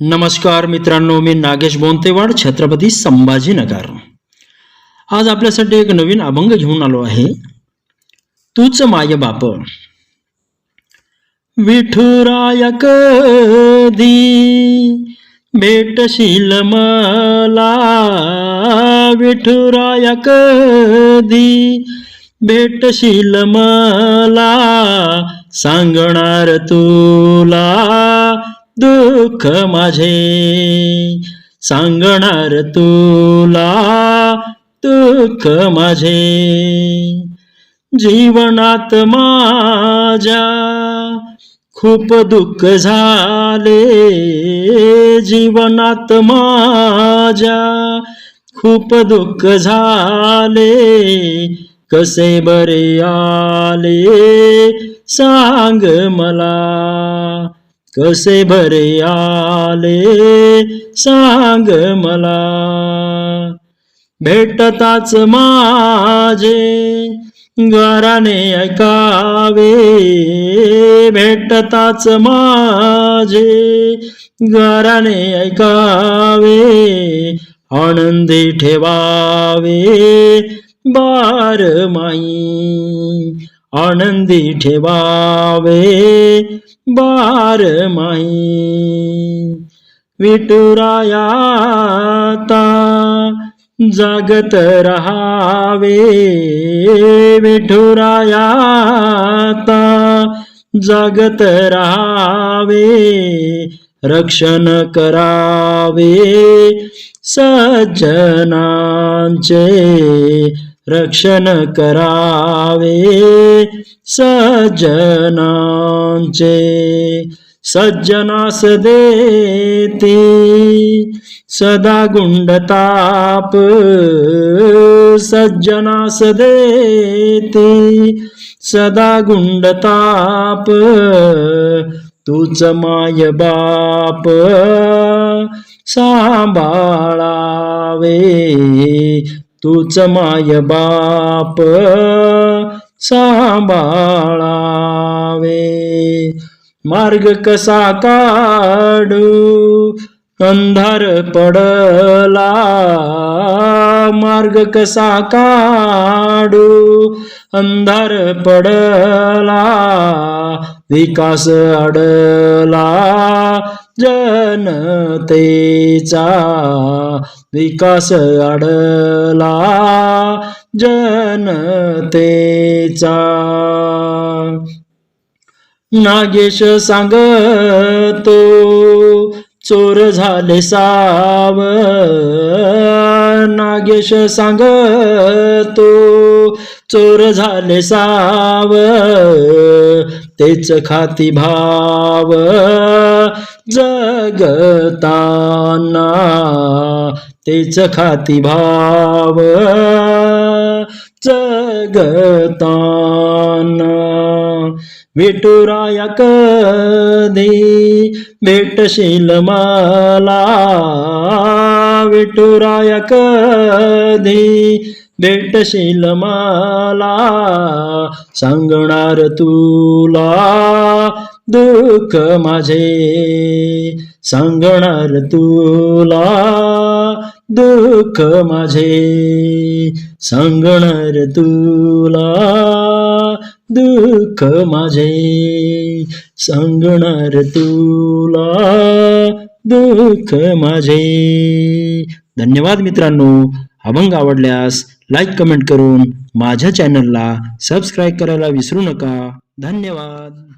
नमस्कार मित्रांनो मी नागेश बोंतेवाड छत्रपती संभाजीनगर. आज आपल्यासाठी एक नवीन अभंग घेऊन आलो आहे. तूच माय बाप. विठुरायक कधी भेटशील मला? विठुरायक कधी भेटशील मला? सांगणार तुला दुःख माझे सांगणार तुला दुःख माझे. जीवनात माझ्या खूप दुःख झाले. जीवनात माझ्या खूप दुःख झाले. कसे बरे आले सांग मला. कसे भरे आले? सांग मला. भेटताच माझे गाराने ऐकावे. भेटताच माझे गाराने ऐकावे. आनंदी ठेवावे. बार माई. आनंदी ठेवावे बार माई जागत रहावे. विठुरायाता जागत रहावे. रक्षण करावे सज्जनांचे रक्षण करावे सज्जनांचे. सज्जनास देती सदा गुंडताप सज्जनास देती सदा गुंडताप तूच माय बाप सांभाळावे. तूच माय बाप सांभाळावे. मार्ग कसा काढू? अंधार पडला. मार्ग कसा काढू? अंधार पडला विकास अडला जनतेचा विकास अडला जनतेचा. नागेश सांगतो चोर झाले साव. नागेश सांगतो चोर झाले साव तेच खाती भाव. जगताना तेच खाती भाव. जगताना विठुराया कधी भेटशील मला? विठुराया कधी भेटशील मला सांगणार तुला दुःख माझे. सांगणार तुला दुःख माझे. सांगणार तुला दुःख माझे. सांगणार तुला दुःख माझे. धन्यवाद मित्रांनो. अभंग आवडल्यास लाईक कमेंट करून माझ्या चॅनलला सबस्क्राईब करायला विसरू नका. धन्यवाद.